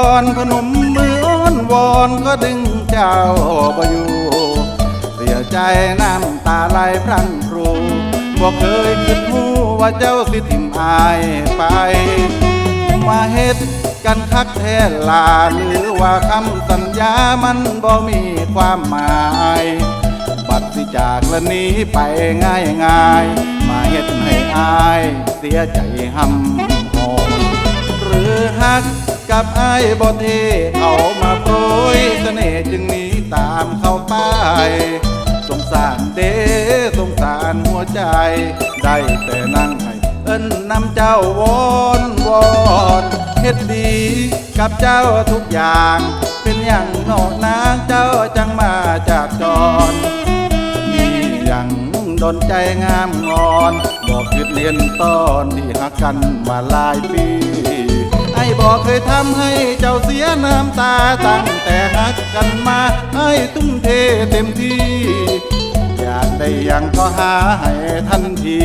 อนพนมมืออ้อนวอนก็ดึงเจ้าบอยู่เสียใจน้ำตาไหลพรังพรูบ่เคยคิดหูว่าเจ้าสิทิมอายไปมาเฮ็ดกันคักแท้ลาหรือว่าคำสัญญามันบ่มีความหมาย บัดสิจากละนี้ไปง่ายง่ายมาเฮ็ดให้อายเสียใจหำักกับไอายบ่เทเอามาโปรยเสน่ห์จึงหนีตามเข้าไป สงสารเด้สงสารหัวใจ ได้แต่นั่งให้เอิ้นนำเจ้าวอนวอนเฮ็ดดีกับเจ้าทุกอย่าง เป็นอย่างนอกนางเจ้าจังมาจากจรมีอย่างดนใจงามงอน บอกคิดเรียนตอนที่หักกันมาหลายปี บอกเคยทำให้เจ้าเสียน้ำตาตั้งแต่หักกันมาให้ตุ้มเทเต็มที่ อยากได้อย่างก็หาให้ทันที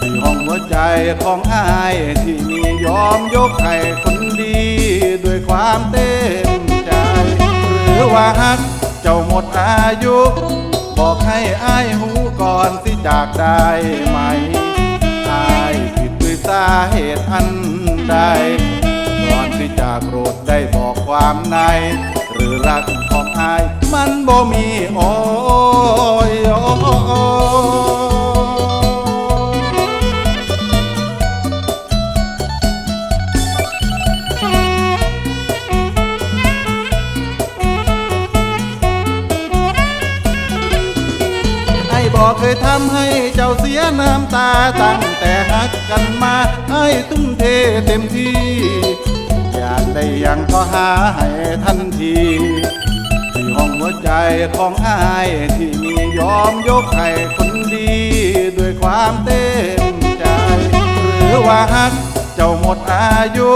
ที่ห้องหัวใจของอายที่มียอมยกให้คนดีด้วยความเต็มใจ หรือว่าฮักเจ้าหมดอายุ บอกให้อายหูก่อนสิจากได้ไหม ที่จาโกรธได้บอกความใน หรือรักของอาย มันบ่มีโอ้ยโอ้ยไอบอกเคยทำให้เจ้าเสียน้ำตาตั้งแต่หักกันมา ให้ตุ้มเทเต็มที่ อยากได้หยังก็หาให้ทันทีที่ห้องหัวใจของอายที่มียอมยกให้คนดีด้วยความเต็มใจ หรือว่าฮักเจ้าหมดอายุ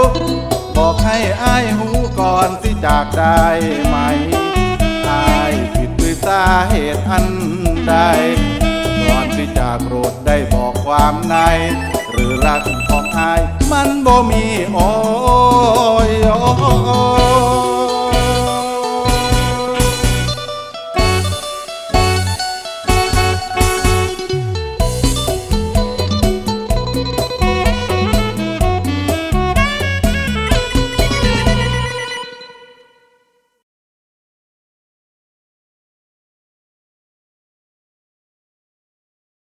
บอกให้อายหูก่อนสิจากได้ไหมอายผิดด้วยสาเหตุอันใดก่อนที่จะโกรธได้บอกความใน หรือรักของอายมันบ่มีโอ้